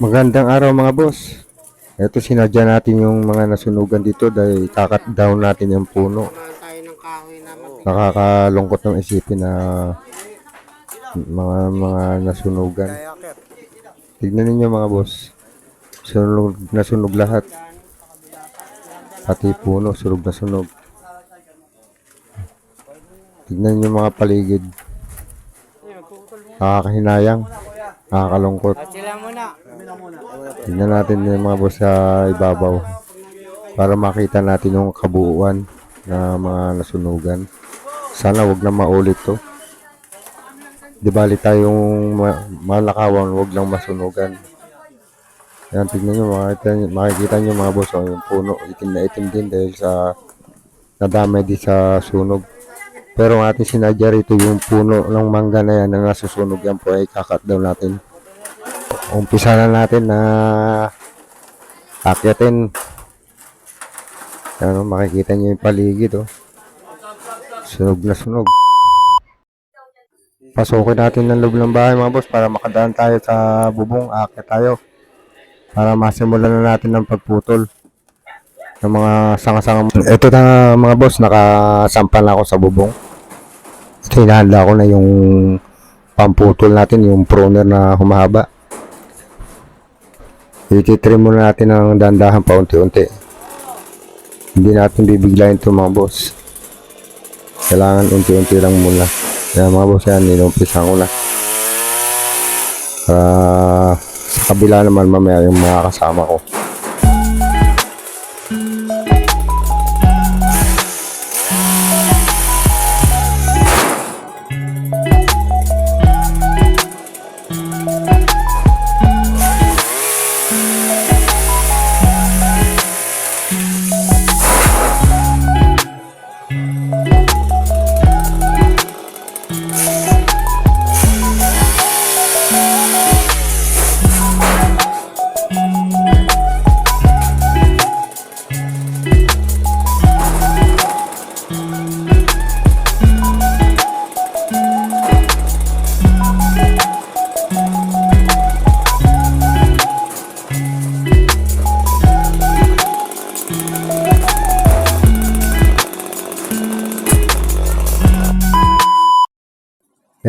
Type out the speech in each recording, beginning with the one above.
Magandang araw mga boss. Ito sinadya natin yung mga nasunugan dito dahil kakat down natin yung puno. Nakakalungkot ng isipin na mga mga nasunugan. Tignan ninyo mga boss. Sunog na sunog lahat. Pati puno, sunog na sunog. Tignan niyo mga paligid. Nakakahinayang. Nakakalungkot. Tignan natin yung mga boss sa ibabaw para makita natin yung kabuuan na mga nasunugan. Sana wag na maulit to. Di bali tayong ma- malakawan, wag lang masunugan. Yan, tignan nyo, makikita, nyo- makikita nyo mga boss, oh, yung puno, itim na itim din dahil sa nadamay din sa sunog. Pero ang ating sinadya rito, yung puno ng mangga na yan na nasusunog yan po ay kakat daw natin umpisa na natin na akyatin. Ano, makikita niyo yung paligid, oh. Sunog na sunog. Pasukin natin ng loob ng bahay, mga boss, para makadaan tayo sa bubong. Akyat tayo. Para masimulan na natin ng pagputol ng mga sanga-sanga. Ito na, mga boss, nakasampa na ako sa bubong. Hinahanda ko na yung pamputol natin, yung pruner na humahaba. Ititrim muna natin ng dandahan pa unti-unti. Hindi natin bibiglayin ito mga boss. Kailangan unti-unti lang muna. Kaya mga boss yan, ninumpisan ko na. Para sa kabila naman mamaya yung mga kasama ko.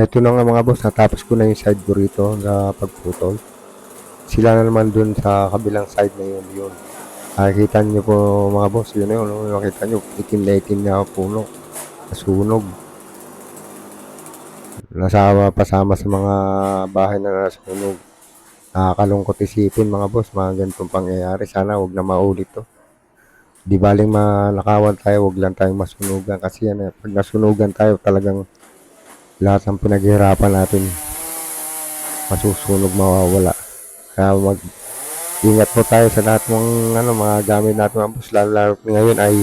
Ito na nga mga boss, natapos ko na yung side ko rito na pagputol. Sila na naman dun sa kabilang side na yun, yun. Nakikita nyo po mga boss, yun na yun, no? nakita nyo, itim na itim na puno, nasunog. Nasama pasama sa mga bahay na nasunog. Nakakalungkot isipin mga boss, mga ganitong pangyayari. Sana wag na maulit to. Di baling malakawan tayo, wag lang tayong masunugan. Kasi yan, eh, pag nasunugan tayo, talagang lahat ng pinaghihirapan natin masusunog mawawala. Kaya mag ingat po tayo sa lahat ng ano, mga gamit natin mga boss. Lalo lalo ngayon ay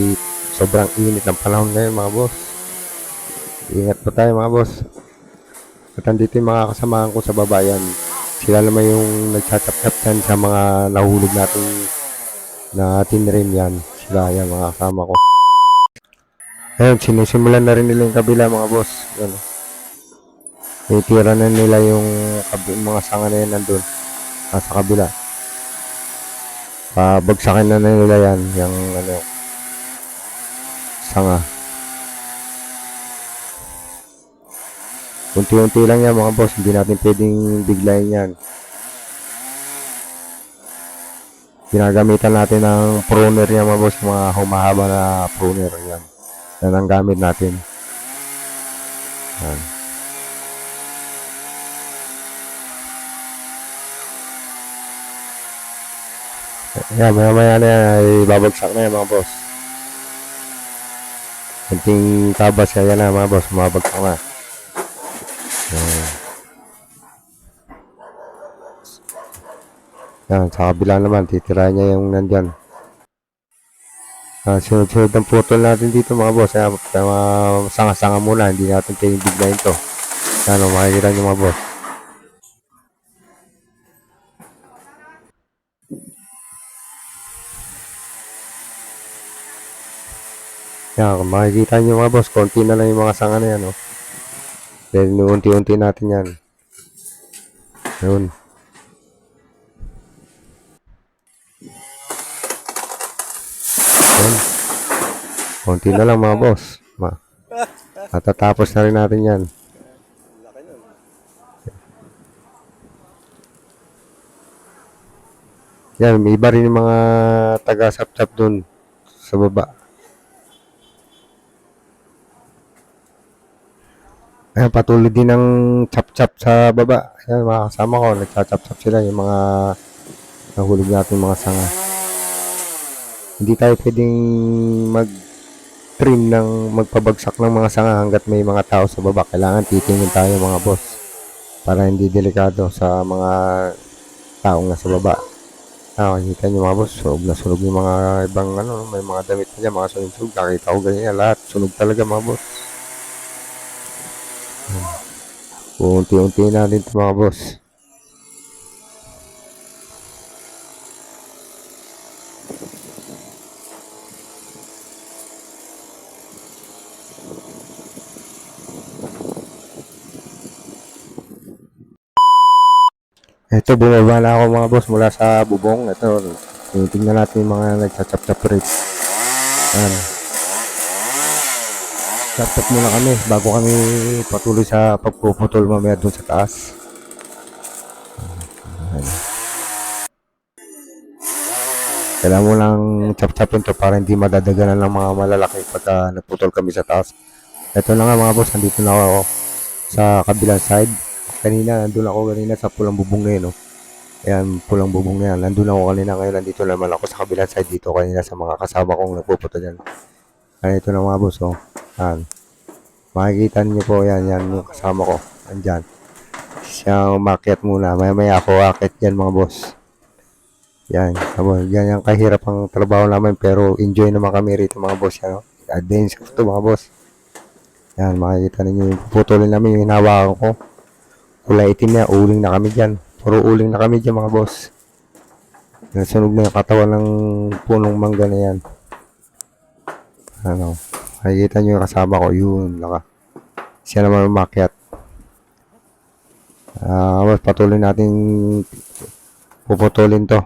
sobrang init ng panahon ngayon mga boss. Ingat po tayo mga boss. At andito yung mga kasamahan ko sa babayan sila naman yung nagchatap-chat yan sa mga nahulog natin na tinrim yan. Sila yan mga kasama ko. Ayun sinisimulan na rin nila yung kabila mga boss. Ano Itira na nila yung mga sanga na yan nandun. Nasa kabila. Pabagsakin na nila yan. Yung ano, sanga. Unti-unti lang yan mga boss. Hindi natin pwedeng biglayin yan. Ginagamitan natin ng pruner yan mga boss. Mga humahaba na pruner yan. Yan ang gamit natin. Yan. Yan, maya maya na yan ay babagsak na yan mga boss. Kunting tabas kaya na mga boss, mabagsak na. Yan. Yan, sa kabila naman, titira niya yung nandyan. Ah, sunod-sunod ang putol natin dito mga boss. Kaya, mga sanga-sanga muna, hindi natin pwedeng biglayin to. Yan, o, makikita niyo mga boss. Yan, makikita niyo mga boss, konti na lang yung mga sanga na yan, oh. Then, unti-unti natin yan. Yun. Yun. Konti na lang mga boss. Ma. Matatapos na rin natin yan. Yan, may iba rin yung mga taga-sap-sap dun sa baba. Ayan, patuloy din ng chap-chap sa baba. Ayan, mga kasama ko, nagchachap-chap sila yung mga nahulog natin mga sanga. Hindi tayo pwedeng mag trim ng magpabagsak ng mga sanga hanggat may mga tao sa baba. Kailangan titingin tayo mga boss para hindi delikado sa mga taong nasa baba. Ah, nakikita niyo mga boss, sunog na sunog yung mga ibang ano, may mga damit na dyan, mga sunog-sunog. Nakita ko ganyan, lahat sunog talaga mga boss. Unti-unti natin ito mga boss. Ito, bumaba na ako mga boss mula sa bubong. Ito, tinitingnan natin yung mga nagchachap-chap rate. Chap-chap muna kami bago kami patuloy sa pagpuputol mamaya dun sa taas. Kailangan mo lang chap-chapin to para hindi madadaganan ng mga malalaki pagka nagputol kami sa taas. Ito na nga mga boss, nandito na ako sa kabilang side. Kanina, nandun ako kanina sa pulang bubong na yun, no? Ayan, pulang bubong na yan. Nandun ako kanina ngayon, nandito naman ako sa kabilang side dito kanina sa mga kasama kong nagpuputo dyan. Ayan, ito na mga boss, oh. Ayan. Makikita niyo po, yan, yan yung kasama ko. Andyan. Siya umakyat muna. Maya maya ako akit dyan mga boss. Yan. Abo, yan yung kahirap ang trabaho namin pero enjoy naman kami rito mga boss. Yan, oh. Adventure to mga boss. Yan, makikita ninyo yung putulin namin yung hinawakan ko. Kulay itim na, uling na kami dyan. Puro uling na kami dyan mga boss. Nasunog na yung katawan ng punong mangga na yan. Ano, makikita nyo yung kasama ko, yun, laka. Siya naman umakyat. Ah, mas patuloy natin puputulin to.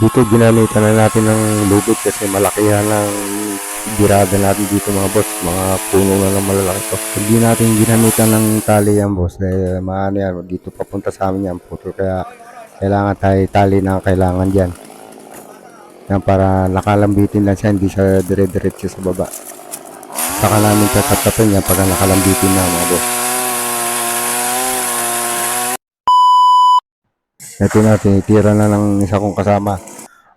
Dito ginamitan na natin ng lubid kasi malakihan ng birada natin dito mga boss. Mga puno na ng malalaki to. Hindi natin ginamitan ng tali yan boss. Dahil maano yan, dito papunta sa amin yan putol. Kaya kailangan tayo tali na kailangan dyan. Yan para nakalambitin lang siya, hindi siya dire-diretso sa baba. Saka namin tatapin yan pagka nakalambitin na mga boss. Ito na, tinitira na ng isa kong kasama.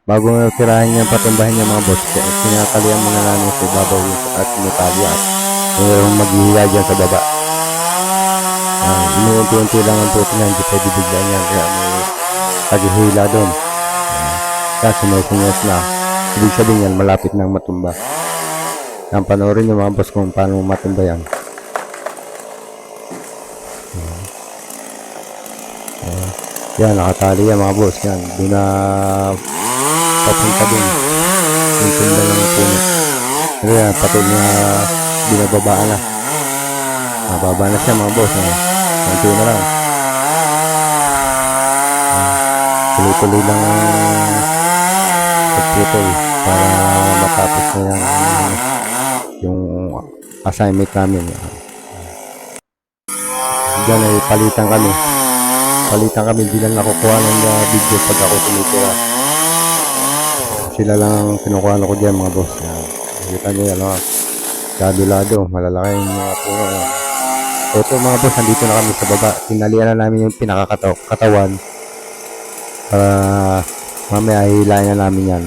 Bago na tirahin niya, patumbahin niya mga boss, kaya tinatalian muna namin sa ibabaw at metalya at mayroong maghihiya dyan sa baba. Uh, Inuunti-unti lang ang puto niya, hindi pwede biglaan yan, kaya may paghihila doon. Uh, kaya sumesingos na. Ibig sabihin yan, malapit nang matumba. Ang panoorin niyo mga boss kung paano matumba yan. Yan, nakatali yan mga boss. Yan, doon na papunta doon. Yung lang yung puno. Yan, patuloy na binababaan na. Nababa na siya mga boss. Ano. Konti na lang. Tuloy-tuloy lang ang pagputol para matapos na yan yung assignment namin. Diyan ay palitan kami palitan kami hindi lang nakukuha ng uh, video pag ako tumitira sila lang ang kinukuha ko dyan mga boss yan. nakita nyo yan oh. lado-lado malalaki yung mga puno yan. ito mga boss nandito na kami sa baba tinalian na namin yung pinakakatawan para mamaya hilahin na namin yan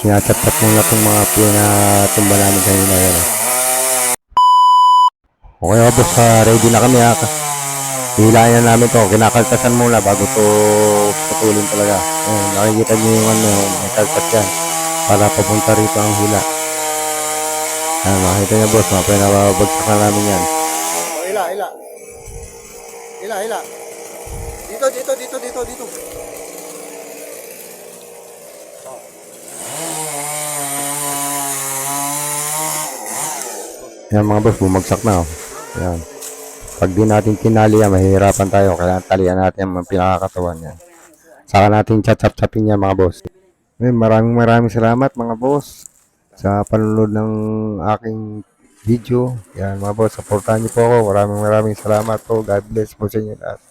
sinachat-chat muna itong mga pinatumba namin kanina yan oh. okay mga boss ah, ready na kami ha hilayan namin to. Kinakaltasan muna bago to putulin talaga. Ayan, nakikita niyo yung ano, may yan. Para papunta rito ang hila. Ayan, makita niyo boss, mga pinababagsakan namin yan. Oh, ila, ila. Ila, ila. Dito, dito, dito, dito, dito. Yan mga boss, bumagsak na. Oh. Yan. Pag di natin tinali yan, mahihirapan tayo. Kailangan talian natin ang pinakakatawan yan. Saka natin chat-chap-chapin yan mga boss. Ngayon, maraming maraming salamat mga boss sa panunod ng aking video. Yan mga boss, supportahan niyo po ako. Maraming maraming salamat po. God bless po sa inyo lahat.